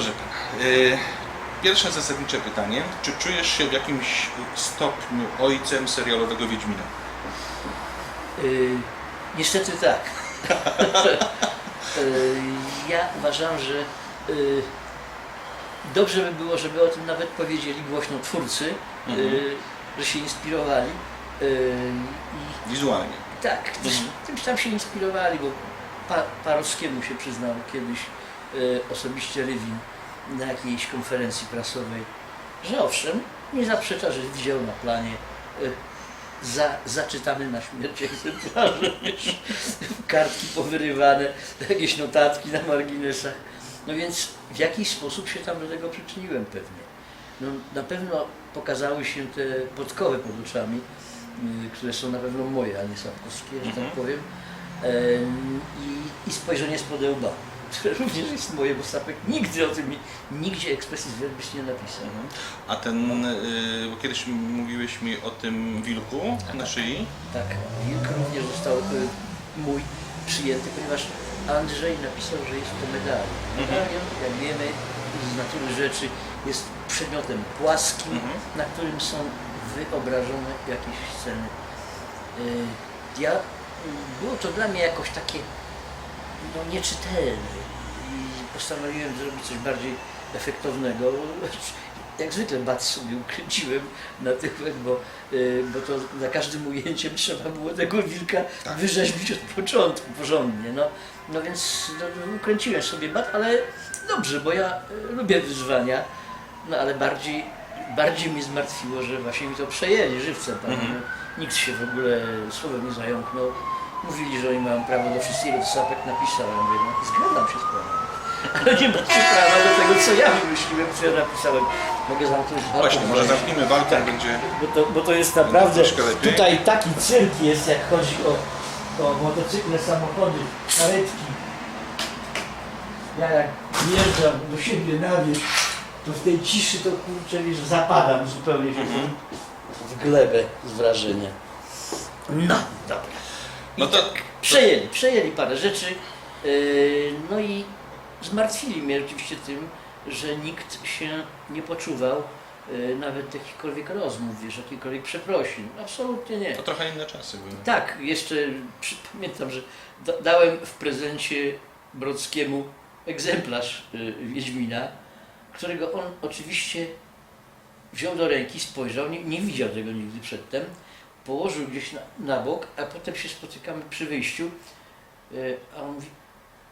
proszę pana. y, Pierwsze zasadnicze pytanie. Czy czujesz się w jakimś stopniu ojcem serialowego Wiedźmina? Y, niestety tak. Y, ja uważam, że dobrze by było, żeby o tym nawet powiedzieli głośno twórcy, Mhm. że się inspirowali. Wizualnie. tak, Mhm. czymś tam się inspirowali, bo pa, Parowskiemu się przyznał kiedyś osobiście Rywin na jakiejś konferencji prasowej, że owszem, nie zaprzecza, że widział na planie y, za, zaczytany na śmierć egzemplarze, wiesz, kartki powyrywane, jakieś notatki na marginesach. No więc w jakiś sposób się tam do tego przyczyniłem pewnie. No, na pewno pokazały się te podkowy pod oczami, y, które są na pewno moje, a nie sapkowskie, że tak Mhm. powiem. Em, I, I spojrzenie z podełba, które również jest moje, bo Sapek nigdy o tym, nigdzie ekspresji verbis nie napisał. Mhm. A ten, y, bo kiedyś mówiłeś mi o tym wilku na szyi. Tak, wilk również został y, mój przyjęty, ponieważ Andrzej napisał, że jest to medalion. Medalion, jak wiemy, z natury rzeczy jest przedmiotem płaskim, Mhm. na którym są wyobrażone jakieś sceny. Y, Ja, y, było to dla mnie jakoś takie no, nieczytelne i postanowiłem zrobić coś bardziej efektownego. Jak zwykle bat sobie ukręciłem na tyłek, bo, y, bo to za każdym ujęciem trzeba było tego wilka Tak. wyrzeźbić od początku porządnie. No, no więc no, no, ukręciłem sobie bat, ale dobrze, bo ja y, lubię wyzwania, no ale bardziej, bardziej mnie zmartwiło, że właśnie mi to przejęli żywcem. Tam, Mhm. no, Nikt się w ogóle słowem nie zająknął. Mówili, że oni mają prawo do wszystkiego, co Sapek napisał. Ja mówię, no zgadzam się z panem. Ale nie macie prawa do tego, co ja wymyśliłem, co ja napisałem. Mogę zamknąć balkon. Właśnie, może zamknijmy walkę, Tak. będzie... Bo to, bo to jest naprawdę, tutaj taki cyrk jest, jak chodzi o, o motocykle, samochody, karetki. Ja jak wjeżdżam do siebie na wieś, to w tej ciszy to kurczę, wiesz, zapadam zupełnie Mhm. w glebę z wrażenia. No, dobra. No to, Przejęli, przejęli parę rzeczy, yy, no i zmartwili mnie oczywiście tym, że nikt się nie poczuwał yy, nawet jakichkolwiek rozmów, wiesz, jakichkolwiek przeprosin. Absolutnie nie. to trochę inne czasy były. Tak, jeszcze pamiętam, że da, dałem w prezencie Brodskiemu egzemplarz y, Wiedźmina, którego on oczywiście wziął do ręki, spojrzał, nie, nie widział tego nigdy przedtem, położył gdzieś na, na bok, a potem się spotykamy przy wyjściu, y, a on mówi,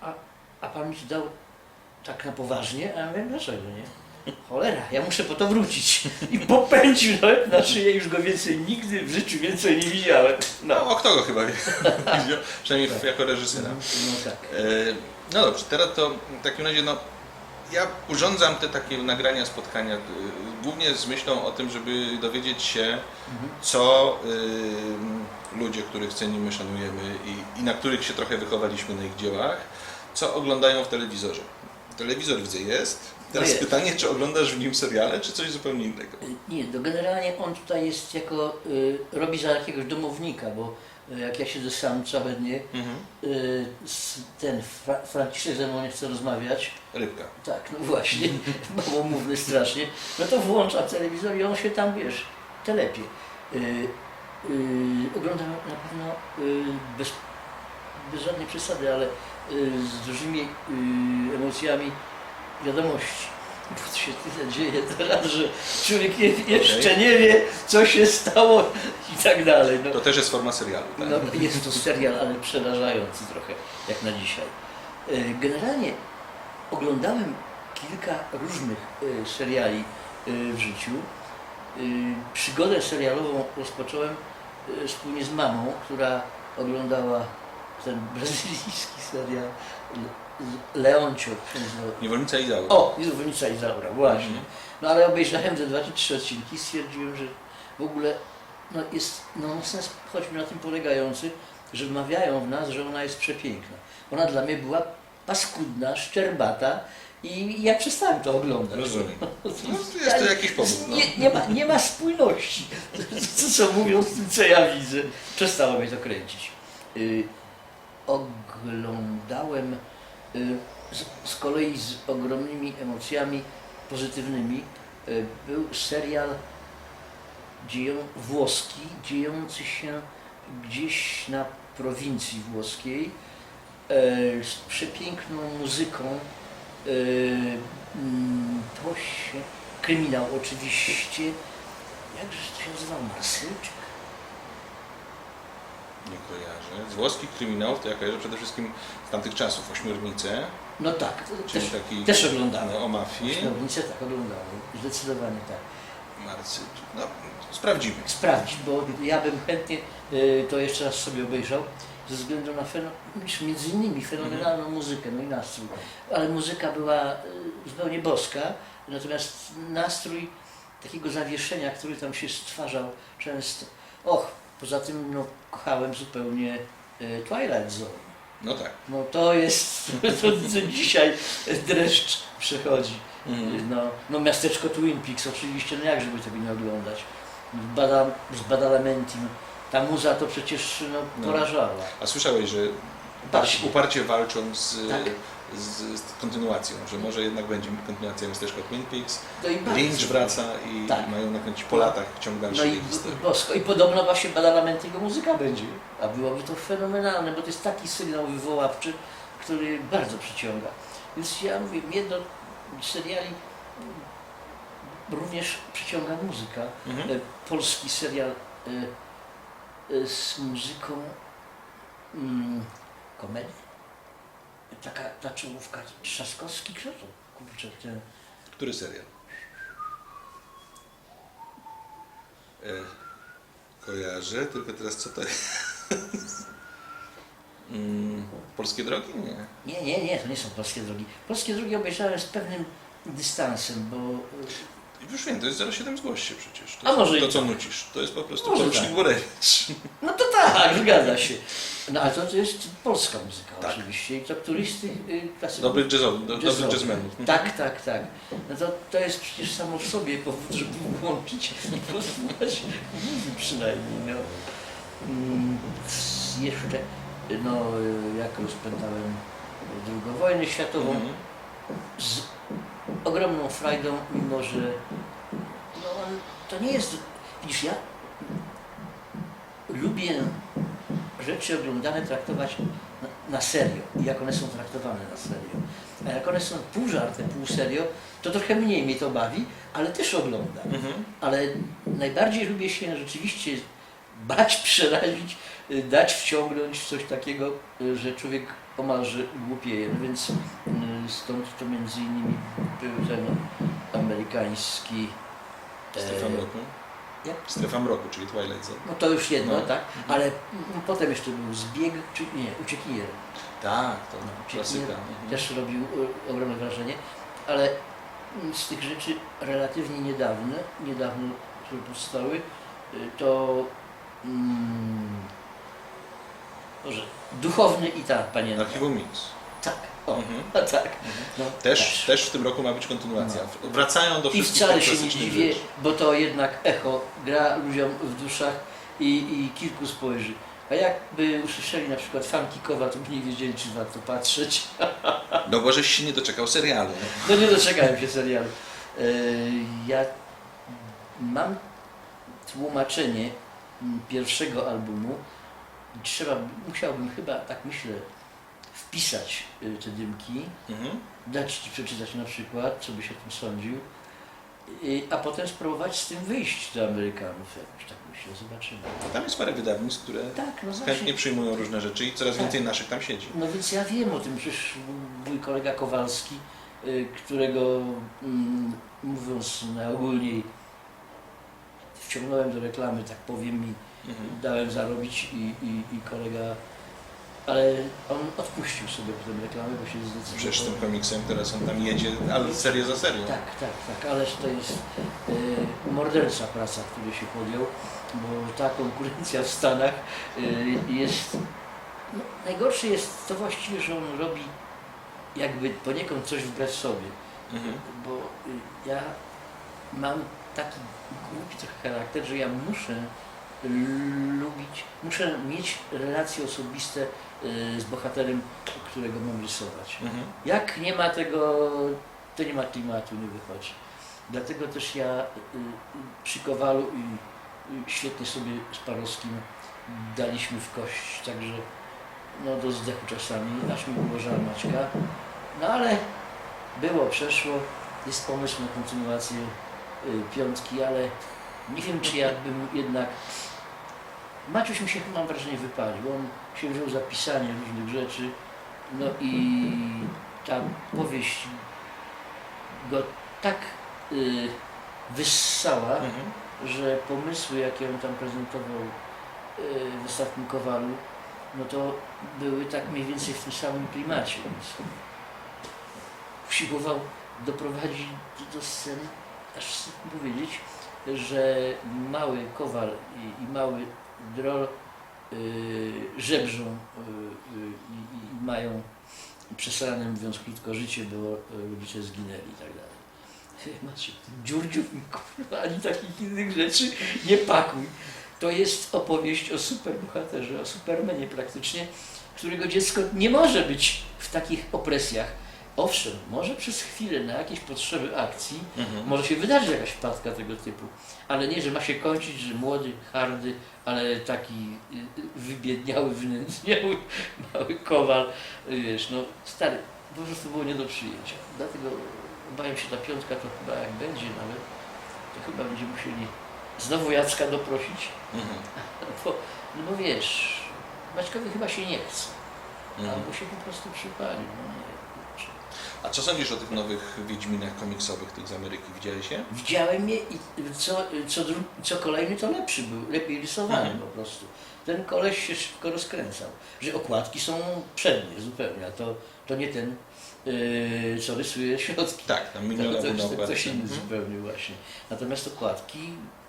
a, a pan mi to dał tak na poważnie? A ja mówię, dlaczego nie? Cholera, ja muszę po to wrócić. I popędził nawet na szyję, już go więcej nigdy w życiu więcej nie widziałem. No, No, o kto go chyba widział, przynajmniej jako reżysera. no tak. E, No dobrze, teraz to w takim razie, no, ja urządzam te takie nagrania, spotkania, e, głównie z myślą o tym, żeby dowiedzieć się, co e, ludzie, których cenimy, szanujemy i, i na których się trochę wychowaliśmy na ich dziełach, co oglądają w telewizorze. Telewizor widzę jest. Teraz jest. pytanie, czy oglądasz w nim seriale, czy coś zupełnie innego? Nie, to generalnie on tutaj jest jako, y, robi za jakiegoś domownika, bo y, jak ja siedzę sam całe dnie, Mhm. y, z, ten Fra, Franciszek ze mną nie chce rozmawiać, Rybka. tak, no właśnie, małomówny strasznie, no to włącza telewizor i on się tam, wiesz, telepie. Y, y, oglądam na pewno y, bez, bez żadnej przesady, ale y, z dużymi y, emocjami wiadomości. Bo się tyle dzieje teraz, że człowiek jeszcze nie wie, co się stało i tak dalej. No. To też jest forma serialu, tak? No, jest to serial, ale przerażający trochę, jak na dzisiaj. E, Generalnie oglądałem kilka różnych e, seriali e, w życiu. E, Przygodę serialową rozpocząłem e, wspólnie z mamą, która oglądała ten brazylijski serial Le- Leoncio. się nazywał. Niewolnica Izaura. O, Niewolnica Izaura, właśnie. No ale obejrzałem te dwa czy trzy odcinki i stwierdziłem, że w ogóle no, jest nonsens choćby na tym polegający, że wmawiają w nas, że ona jest przepiękna. Ona dla mnie była paskudna, szczerbata i ja przestałem to oglądać. Rozumiem. No, No, jest to jakiś powód, no. Nie, nie, ma, nie ma spójności. Co, co mówią z tym, co ja widzę. Przestało mnie to kręcić. Y, oglądałem z, z kolei z ogromnymi emocjami pozytywnymi e, był serial dzieją, włoski, dziejący się gdzieś na prowincji włoskiej e, z przepiękną muzyką. E, mm, to się kryminał oczywiście. Jakże to się nazywał? Marsyjczyk? Nie kojarzę. Z włoskich kryminałów to ja kojarzę przede wszystkim z tamtych czasów Ośmiornice, No tak, czyli też, taki też oglądałem. no, o mafii. Śmiałnicę tak oglądałem, zdecydowanie tak. Marsyjczyk. No, sprawdzimy. Sprawdzić, bo ja bym chętnie y, to jeszcze raz sobie obejrzał, ze względu na feno, między innymi fenomenalną muzykę, no i nastrój. Ale muzyka była y, zupełnie boska, natomiast nastrój takiego zawieszenia, który tam się stwarzał często. Och, poza tym no, kochałem zupełnie y, Twilight Zone. No tak. No to jest, to, to dzisiaj dreszcz przechodzi. Mhm. No, no miasteczko Twin Peaks oczywiście, no jak żeby tego nie oglądać. Bada, z Badalamentim. Ta muza to przecież no, No. porażała. A słyszałeś, że Baśnie. uparcie walczą z, Tak. Z, z kontynuacją, że może jednak będzie kontynuacja miasteczka Twin Peaks. No i bardzo. Lynch wraca i Tak. mają nakręcić po latach ciąg No dalszy i historii. bosko. I podobno właśnie Badalamentiego muzyka będzie. A byłoby to fenomenalne, bo to jest taki sygnał wywoławczy, który bardzo przyciąga. Więc ja mówię, mnie do seriali również przyciąga muzyka. Mhm. E, polski serial e, e, z muzyką mm, komedii. Taka ta czołówka Trzaskowski, kto to? Kurczę, ten, Który serial? E, kojarzę, tylko teraz co to jest? mm, polskie drogi? Nie. Nie, nie, nie, to nie są polskie drogi. Polskie drogi obejrzałem z pewnym dystansem, bo e, Już wiem, to jest 07 zgłoś się przecież. To, A może to i co tak. nucisz, to jest po prostu Może porucznik tak. Borewicz. no to tak, zgadza się. No ale to, to jest polska muzyka Tak. oczywiście i to któryś z tych y, klasyków Dobrych do, jazzmenów. Tak, tak, tak. No to, to jest przecież samo w sobie powód, żeby włączyć i posłuchać muzyki przynajmniej. No. Mm, Jeszcze, no, y, jak rozpętałem II wojnę światową, Mhm. z ogromną frajdą, mimo że no, on- to nie jest. Widzisz, ja lubię rzeczy oglądane traktować na, na serio i jak one są traktowane na serio. A jak one są pół żartem, pół serio, to trochę mniej mnie to bawi, ale też oglądam. Mhm. Ale najbardziej lubię się rzeczywiście bać, przerazić, dać wciągnąć w coś takiego, że człowiek omalże głupieje. No więc stąd to między innymi był ten amerykański. e, Strefa mroku? jak? Strefa mroku, czyli Twilight Zone. No to już jedno, No. tak? Ale mm, potem jeszcze był zbieg, czy nie, uciekinier. Tak, to Uciekinier klasyka. Mhm. też robił y, ogromne wrażenie, ale mm, z tych rzeczy relatywnie niedawne, niedawno, które powstały, y, to mm, Boże, duchowny i ta panienka. Archiwum Mix. Tak, o, Mhm. a tak. No, Też, też w tym roku ma być kontynuacja. Wracają do I wszystkich wcale tych się nie dziwię, rzeczy. bo to jednak echo gra ludziom w duszach i, i kilku spojrzy. A jakby usłyszeli na przykład Fankikowa, to by nie wiedzieli, czy warto patrzeć. No bo żeś się nie doczekał serialu. No nie doczekałem się serialu. E, Ja mam tłumaczenie pierwszego albumu. Trzeba, musiałbym chyba, tak myślę, wpisać y, te dymki, Mhm. dać Ci przeczytać na przykład, co byś o tym sądził, i- a potem spróbować z tym wyjść do Amerykanów jakoś, tak myślę, zobaczymy. Tam jest parę wydawnictw, które Tak, no chętnie właśnie. przyjmują różne rzeczy i coraz Tak. więcej naszych tam siedzi. No więc ja wiem o tym, przecież mój kolega Kowalski, y, którego mm, mówiąc najogólniej wciągnąłem do reklamy, tak powiem mi, Mhm. dałem zarobić i, i, i kolega, ale on odpuścił sobie potem reklamę, bo się zdecydował. Przecież tym komiksem teraz on tam jedzie, ale serię za serią. Tak, tak, tak, ależ to jest y, mordercza praca, który się podjął, bo ta konkurencja w Stanach y, jest. No, najgorsze jest to właściwie, że on robi jakby poniekąd coś wbrew sobie, Mhm. bo y, ja mam taki głupi trochę charakter, że ja muszę lubić, muszę mieć relacje osobiste y, z bohaterem, którego mam rysować. Mhm. Jak nie ma tego, to nie ma klimatu, nie wychodzi. Dlatego też ja y, y, przy Kowalu i świetnie sobie z Parowskim daliśmy w kość, także no do zdechu czasami, aż mi było żal Maćka. No ale było, przeszło, jest pomysł na kontynuację piątki, ale nie wiem czy jakbym jednak... Maciuś mi się chyba mam wrażenie wypalił, on się wziął za pisanie różnych rzeczy, no i ta powieść go tak y, wyssała, Mhm. że pomysły, jakie on tam prezentował y, w ostatnim Kowalu, no to były tak mniej więcej w tym samym klimacie, więc usiłował doprowadzić do sceny, aż mi powiedzieć, że mały Kowal i, i mały Drol y, żebrzą y, y, i, mają przesrane, mówiąc krótko, życie, bo rodzice zginęli i tak dalej. Macie, dziurdziów kurwa, ani takich innych rzeczy nie pakuj. To jest opowieść o superbohaterze, o supermenie praktycznie, którego dziecko nie może być w takich opresjach. Owszem, może przez chwilę na jakieś potrzeby akcji, Mhm. może się wydarzyć jakaś wpadka tego typu, ale nie, że ma się kończyć, że młody, hardy, ale taki y, y, wybiedniały, wynędzniały mały kowal, y, wiesz, no stary, po prostu było nie do przyjęcia. Dlatego obawiam się ta piątka to chyba jak będzie nawet, to chyba będziemy musieli znowu Jacka doprosić, Mhm. bo, no bo wiesz, Maćkowi chyba się nie chce, Mhm. albo się po prostu przypalił, no. A co sądzisz o tych nowych Wiedźminach komiksowych, tych z Ameryki? Widziałeś je? Widziałem je i co, co, dru- co kolejny to lepszy był, lepiej rysowany Mhm. po prostu. Ten koleś się szybko rozkręcał, że okładki są przednie zupełnie, a to, to nie ten, yy, co rysuje środki. Tak, tam To, minionowy to, na to, to ktoś inny Mhm. zupełnie właśnie. Natomiast okładki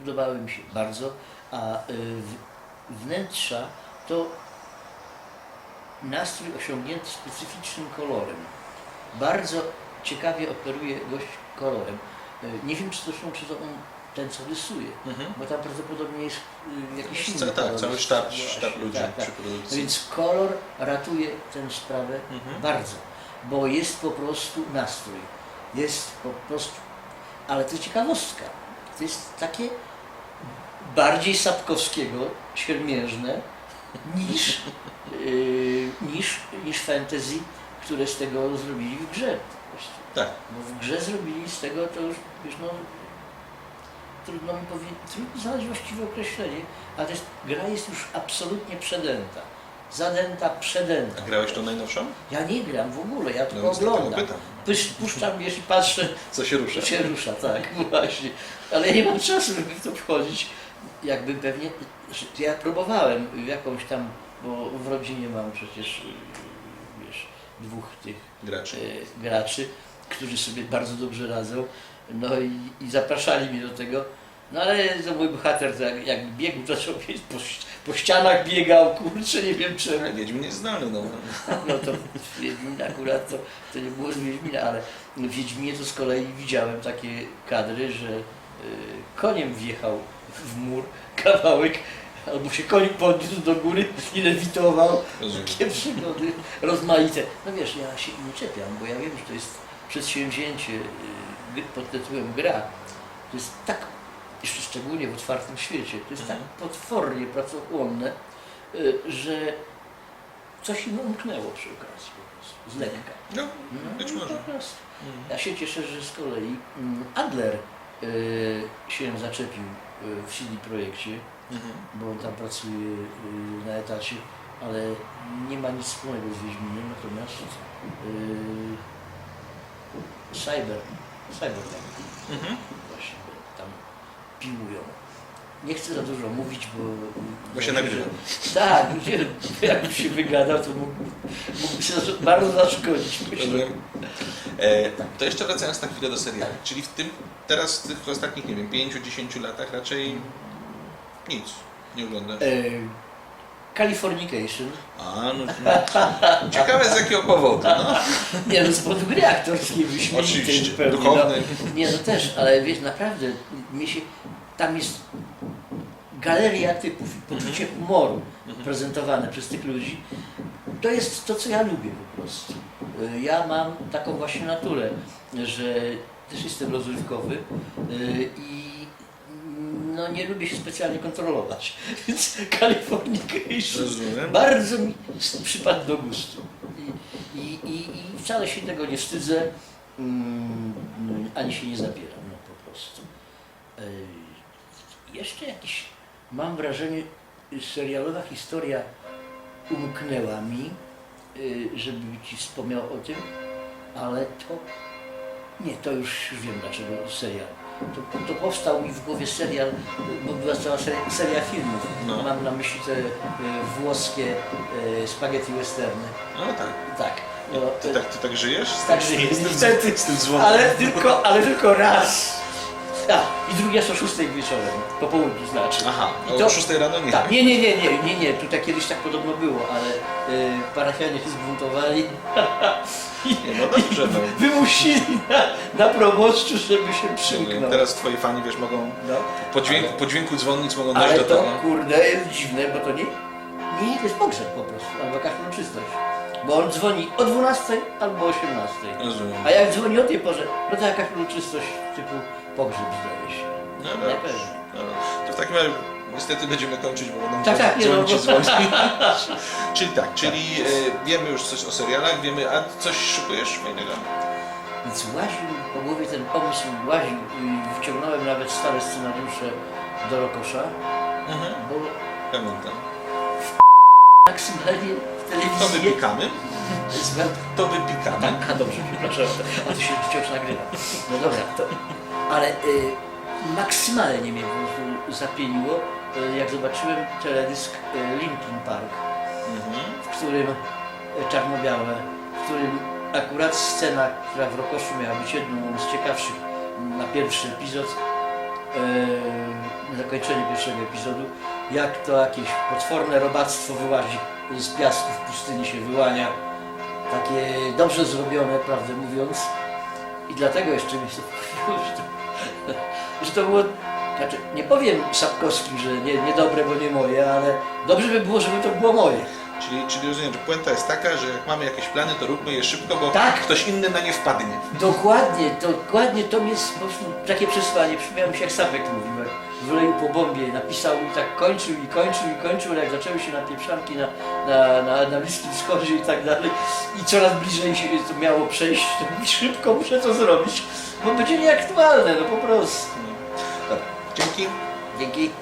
podobały mi się bardzo, a y, w- wnętrza to nastrój osiągnięty specyficznym kolorem. Bardzo ciekawie operuje gość kolorem. Y, Nie wiem, czy to są, czy to on ten, co rysuje, Mhm. bo tam prawdopodobnie jest y, jakiś inny tak, kolor. cały sztab, sztab ludzi tak, tak. No więc kolor ratuje tę sprawę Mhm. bardzo, bo jest po prostu nastrój. Jest po prostu, ale to ciekawostka. To jest takie bardziej Sapkowskiego, siermiężne, niż, yy, niż, niż fantasy, które z tego zrobili w grze. Tak. Bo w grze zrobili z tego, to już, wiesz, no, trudno mi powiedzieć, trudno znaleźć właściwe określenie, ale jest, gra jest już absolutnie przedęta. Zadęta, przedęta. A grałeś tą najnowszą? Ja nie gram w ogóle, ja No tylko dlatego oglądam. pytam. Pusz- Puszczam, wiesz, i patrzę, Co się rusza? to się rusza, tak, właśnie. Ale ja nie mam czasu, żeby w to wchodzić. Jakby pewnie, ja próbowałem jakąś tam, bo w rodzinie mam przecież, dwóch tych Graczy. e, graczy, którzy sobie bardzo dobrze radzą. No i, i zapraszali mnie do tego. No ale to mój bohater to jak, jak biegł, to zaczął biec po, po ścianach biegał, kurczę, nie wiem czemu. Ale Wiedźmin jest zdolny, no. No to w Wiedźminie akurat to, to nie było z Wiedźmina, ale w Wiedźminie to z kolei widziałem takie kadry, że y, koniem wjechał w mur kawałek, albo się koń podniósł do góry i lewitował. Takie przygody rozmaite. No wiesz, ja się nie czepiam, bo ja wiem, że to jest przedsięwzięcie y, pod tytułem gra. To jest tak, jeszcze szczególnie w otwartym świecie, to jest tak Mhm. potwornie pracochłonne, y, że coś im umknęło przy okazji po prostu, z lekka. No, No, być może. Mhm. Ja się cieszę, że z kolei mm, Adler y, się zaczepił w CD Projekcie, Mhm. bo on tam pracuje y, na etacie, ale nie ma nic wspólnego z Wiedźminem, natomiast y, Cyber, Cyberpunk Mhm. właśnie tam piłują. Nie chcę za dużo mówić, bo... Bo się nagrywa. Tak, nie, jakby się wygadał, to mógł, mógłby się bardzo zaszkodzić. Myślę. E, to jeszcze wracając na chwilę do seriali. Czyli w tym, teraz w tych ostatnich, nie wiem, 5-10 latach raczej nic nie oglądasz. E, Californication. A, no, no. Ciekawe z jakiego powodu, no. Nie no, z powodu gry aktorskiej wyśmienitej Oczywiście, zupełnie. duchownej. No, nie no też, ale wiesz, naprawdę, mnie się, tam jest galeria typów i poczucie humoru prezentowane przez tych ludzi, to jest to, co ja lubię po prostu. Y, Ja mam taką właśnie naturę, że też jestem rozrywkowy y, i no, nie lubię się specjalnie kontrolować. Więc Californication Rozumiem. bardzo mi przypadł do gustu. I, i, i, i wcale się tego nie wstydzę, mm, ani się nie zabieram, no po prostu. Yy, jeszcze jakiś, mam wrażenie, serialowa historia umknęła mi, yy, żeby Ci wspomniał o tym, ale to, nie, to już wiem dlaczego serial. To, to powstał mi w głowie serial, bo była cała seria, seria filmów. No. Mam na myśli te y, włoskie y, spaghetti westerny. No tak. Tak. No, Ty tak, ty tak żyjesz? Z Tak żyję, z tym, niestety. z tym dzwonem. ale, tylko, ale tylko raz. A, i drugi raz o 6 wieczorem, po południu znaczy. Aha, I o to- 6 rano nie. Tak, nie, nie, nie, nie, nie, nie, tutaj kiedyś tak podobno było, ale y, parafianie się zbuntowali i, Nie, no dobrze, no. wymusili na, na proboszczu, żeby się przymknął. Teraz twoi fani, wiesz, mogą No. po dźwięku, po dźwięku dzwonnic mogą dojść Ale do to tego. kurde jest dziwne, bo to nie, nie to jest pogrzeb po prostu, albo każdą czystość. Bo on dzwoni o 12 albo o 18. Rozumiem. A jak dzwoni o tej porze, no to jakaś uroczystość typu pogrzeb zdaje się. No dobrze. Najpewniej. No, to w takim razie niestety będziemy kończyć, bo będą Tak, tak, nie, dzwonić no, dzwonić. czyli tak, czyli e, wiemy już coś o serialach, wiemy, a coś szykujesz fajnego? Więc łaził po głowie ten pomysł, łaził i wciągnąłem nawet stare scenariusze do Rokosza, Mhm. bo Pamiętam. maksymalnie w To telewizji wypikamy? To wypikamy. Tak, a dobrze, przepraszam, a to się wciąż nagrywa. No dobra, to, ale y, maksymalnie mnie zapieniło, y, jak zobaczyłem teledysk y, Linkin Park, Mhm. w którym y, czarno-białe, w którym akurat scena, która w Rokoszu miała być jedną z ciekawszych na pierwszy epizod, na zakończenie pierwszego epizodu, jak to jakieś potworne robactwo wyłazi z piasku w pustyni się wyłania takie dobrze zrobione, prawdę mówiąc. I dlatego jeszcze mi się wkurwiło, że to, było, znaczy nie powiem Sapkowskim, że nie, niedobre, bo nie moje, ale dobrze by było, żeby to było moje. Czyli, czyli rozumiem, że puenta jest taka, że jak mamy jakieś plany, to róbmy je szybko, bo Tak. ktoś inny na nie wpadnie. Dokładnie, dokładnie to mi jest po prostu takie przesłanie. Przypomniałem się jak Sapek mówił, jak w Leju po bombie napisał i tak kończył i kończył i kończył, ale jak zaczęły się napieprzanki na, na, na, na Bliskim Wschodzie i tak dalej i coraz bliżej się to miało przejść, to mówi, szybko muszę to zrobić, bo będzie nieaktualne, no po prostu. вегеты.